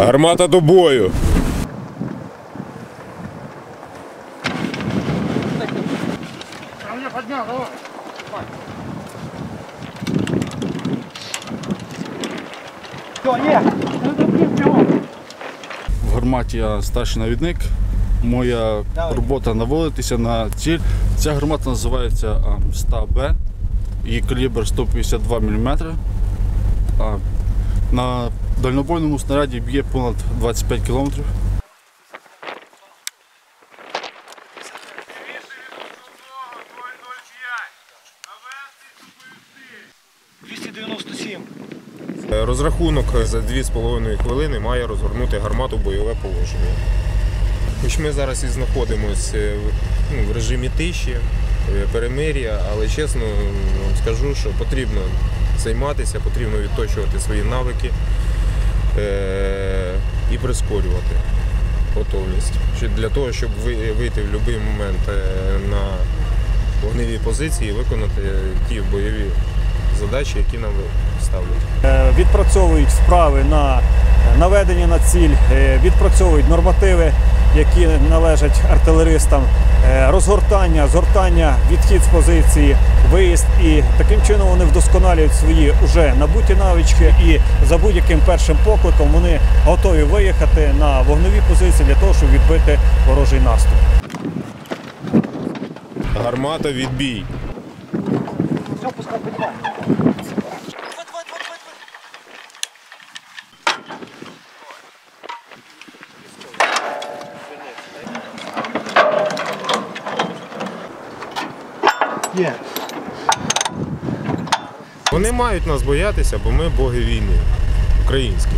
Гармата до бою. В гарматі я старший навідник. Моя робота наводитися на ціль. Ця гармата називається а, 100Б. Її калібр 152 мм. На дальнобойному снаряді б'є понад 25 км. Е, Розрахунок за 2,5 хвилини має розгорнути гармату в бойове положення. Хоч ми зараз і знаходимося в, ну, режимі тиші, е, перемир'я, але чесно вам скажу, що потрібно займатися, потрібно відточувати свої навики е- і прискорювати готовність. Для того, щоб ви- вийти в будь-який момент е, на вогневі позиції і виконати ті бойові задачі, які нам ставлять. Е, відпрацьовують вправи на наведення на ціль, е, відпрацьовують нормативи, які належать артилеристам, е, розгортання, згортання, відхід з позиції, виїзд. І таким чином вони вдосконалюють свої уже набуті навички. І за будь-яким першим покликом вони готові виїхати на вогневі позиції для того, щоб відбити ворожий наступ. Гармата відбій. Вони мають нас боятися, бо ми боги війни українські.